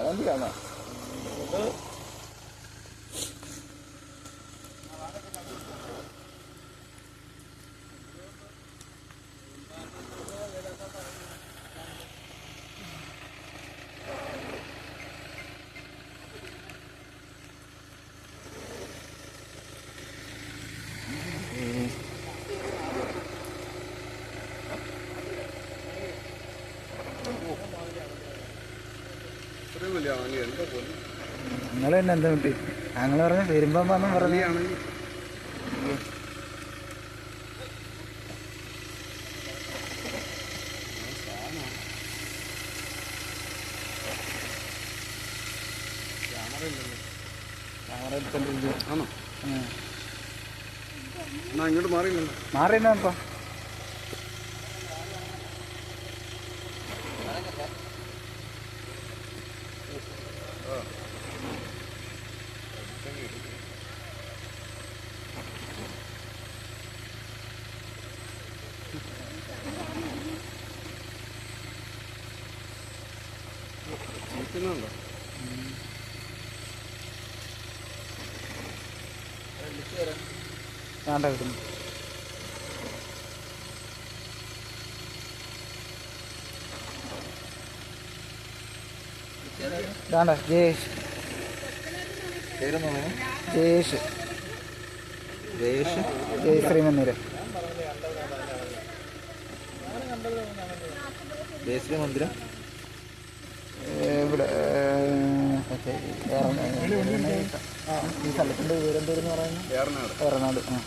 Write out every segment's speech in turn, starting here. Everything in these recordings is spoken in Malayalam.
അതെന്തിനാ എന്താ പോലെ. നിങ്ങൾ തന്നെ എന്താ കിട്ടി? ഞങ്ങൾ പറഞ്ഞ വരുമ്പം വന്നു പറഞ്ഞു ആണെങ്കിൽ ക്യാമറ എടുത്തോണ്ടിരിക്കും ആണോ? എന്നാ ഇങ്ങോട്ട് മാറിയില്ലല്ലോ. മാറിയെന്നാ ഇപ്പം? നിൽക്കുന്നുണ്ടോ വേണ്ട കിട്ടുന്നു വേണ്ട ജയേഷ്. ജയേഷ്. ദേശ് ജയശ്രീ മന്ദിരം ദേശീയ മന്ദിരം? ഇവിടെ ഈ സ്ഥലത്തിന്റെ പേര് പറയുന്നത്? ഏറനാട്. ആ.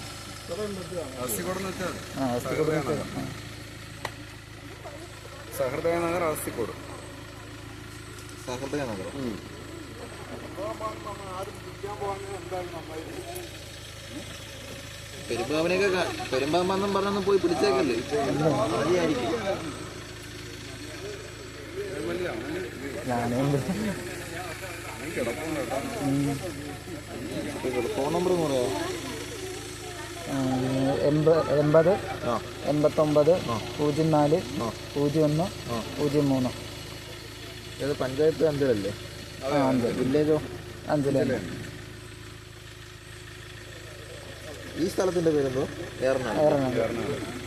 എന്ന് സഹൃദയ നഗർ സഹൃദയ പെരുമ്പാമ്പെന്നും പറഞ്ഞൊന്നും പോയി പിടിച്ചേക്കല്ലേ? മതിയായിരിക്കും വലിയ ആണി ഞാനും കിടപ്പുണ്ട് കേട്ടോ ഫോൺ നമ്പർ എന്ന് പറയാമോ? എൺപത് എൺപത്തൊമ്പത് പൂജ്യം നാല്. പൂജ്യം ഒന്ന്. പൂജ്യം മൂന്ന്. ഇത് പഞ്ചായത്ത് അഞ്ചലല്ലേ? വില്ലേജോ? അഞ്ചലല്ലേ ഈ സ്ഥലത്തിന്റെ പേരെന്തോ? ഏറെ എറണാകുളം